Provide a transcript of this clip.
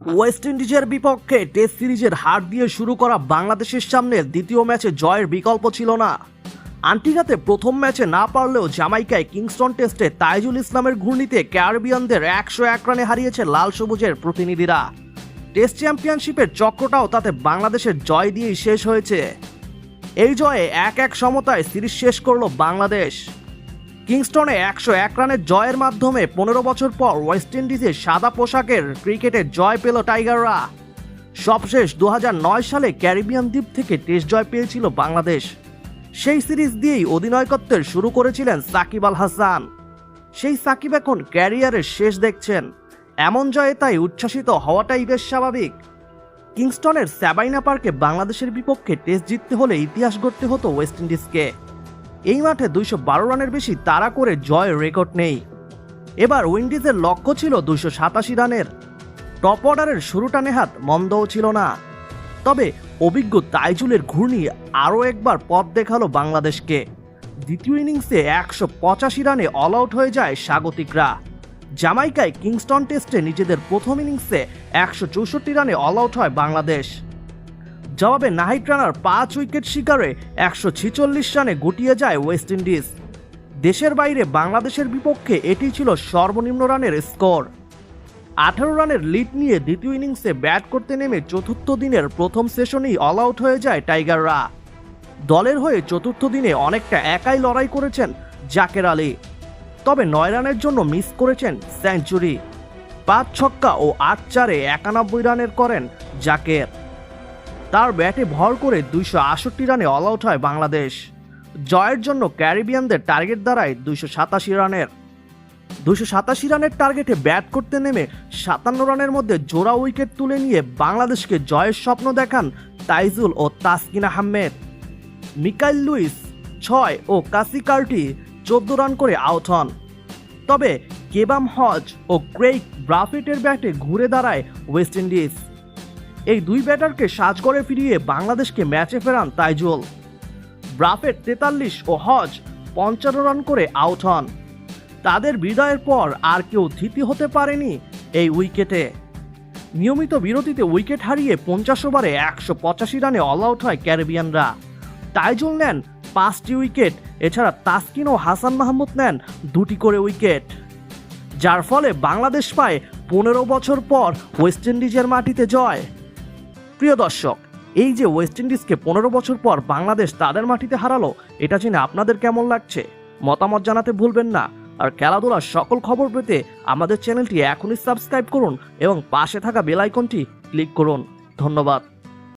West ইন্ডিজের বিপক্ষে test সিরিজের হার দিয়ে শুরু করা বাংলাদেশের সামনে দ্বিতীয় ম্যাচে জয়ের বিকল্প ছিল না। আন্টিগাতে প্রথম ম্যাচে না পারলেও জামাইকায় কিংস্টন টেস্টে তাইজুল ইসলামের ঘূর্ণিতে ক্যারিবিয়ানদের একশো এক রানে হারিয়েছে লাল সবুজের প্রতিনিধিরা। টেস্ট চ্যাম্পিয়নশিপের চক্রটাও তাতে বাংলাদেশের জয় দিয়েই শেষ হয়েছে। এই জয়ে এক এক সমতায় সিরিজ শেষ করল বাংলাদেশ। কিংস্টনে একশো এক রানের জয়ের মাধ্যমে পনেরো বছর পর ওয়েস্ট ইন্ডিজের সাদা পোশাকের ক্রিকেটে জয় পেল টাইগাররা। সবশেষ দু হাজার নয় সালে ক্যারিবিয়ান দ্বীপ থেকে টেস্ট জয় পেয়েছিল বাংলাদেশ। সেই সিরিজ দিয়েই অধিনায়কত্বের শুরু করেছিলেন সাকিব আল হাসান। সেই সাকিব এখন ক্যারিয়ারের শেষ দেখছেন। এমন জয়ে তাই উচ্ছ্বাসিত হওয়াটাই বেশ স্বাভাবিক। কিংস্টনের স্যাবাইনা পার্কে বাংলাদেশের বিপক্ষে টেস্ট জিততে হলে ইতিহাস গড়তে হতো ওয়েস্ট ইন্ডিজকে। এই মাঠে দুইশো বারো রানের বেশি তাড়া করে জয়ের রেকর্ড নেই। এবার উইন্ডিজের লক্ষ্য ছিল দুইশো সাতাশি রানের। টপ অর্ডারের শুরুটা নেহাত মন্দও ছিল না। তবে অভিজ্ঞ তাইজুলের ঘূর্ণি আরও একবার পথ দেখাল বাংলাদেশকে। দ্বিতীয় ইনিংসে একশো পঁচাশি রানে অল আউট হয়ে যায় স্বাগতিকরা। জামাইকায় কিংস্টন টেস্টে নিজেদের প্রথম ইনিংসে একশো চৌষট্টি রানে অল আউট হয় বাংলাদেশ। জবাবে নাহিদ রানার পাঁচ উইকেট শিকারে একশো রানে গুটিয়ে যায় ওয়েস্ট ইন্ডিজ। দেশের বাইরে বাংলাদেশের বিপক্ষে এটি ছিল সর্বনিম্ন রানের স্কোর। আঠারো রানের লিড নিয়ে দ্বিতীয় ইনিংসে ব্যাট করতে নেমে চতুর্থ দিনের প্রথম সেশনেই অল আউট হয়ে যায় টাইগাররা। দলের হয়ে চতুর্থ দিনে অনেকটা একাই লড়াই করেছেন জাকের আলী। তবে নয় রানের জন্য মিস করেছেন সেঞ্চুরি। পাঁচ ছক্কা ও আট চারে একানব্বই রানের করেন জাকের। তার ব্যাটে ভর করে দুইশো আষট্টি রানে অল আউট হয় বাংলাদেশ। জয়ের জন্য ক্যারিবিয়ানদের টার্গেট দাঁড়ায় দুইশো সাতাশি রানের। দুশো সাতাশি রানের টার্গেটে ব্যাট করতে নেমে সাতান্ন রানের মধ্যে জোড়া উইকেট তুলে নিয়ে বাংলাদেশকে জয়ের স্বপ্ন দেখান তাইজুল ও তাসকিন আহমেদ। মিকাইল লুইস ছয় ও কাসি কার্টি চোদ্দ রান করে আউট হন। তবে কেবাম হজ ও ক্রেইক ব্রাফিটের ব্যাটে ঘুরে দাঁড়ায় ওয়েস্ট ইন্ডিজ। এই দুই ব্যাটারকে সাজগড়ে ফিরিয়ে বাংলাদেশকে ম্যাচে ফেরান তাইজুল। ব্রাফেট তেতাল্লিশ ও হজ পঞ্চান্ন রান করে আউট হন। তাদের বিদায়ের পর আর কেউ ধৃতি হতে পারেনি এই উইকেটে। নিয়মিত বিরতিতে উইকেট হারিয়ে পঞ্চাশ ওভারে একশো পঁচাশি রানে অল আউট হয় ক্যারিবিয়ানরা। তাইজুল নেন পাঁচটি উইকেট, এছাড়া তাসকিন ও হাসান মাহমুদ নেন দুটি করে উইকেট। যার ফলে বাংলাদেশ পায় পনেরো বছর পর ওয়েস্ট ইন্ডিজের মাটিতে জয়। প্রিয় দর্শক, এই যে ওয়েস্ট ইন্ডিজকে পনেরো বছর পর বাংলাদেশ তাদের মাটিতে হারালো, এটা জেনে আপনাদের কেমন লাগছে? মতামত জানাতে ভুলবেন না। আর খেলাধুলার সকল খবর পেতে আমাদের চ্যানেলটি এখনই সাবস্ক্রাইব করুন এবং পাশে থাকা বেল আইকনটি ক্লিক করুন। ধন্যবাদ।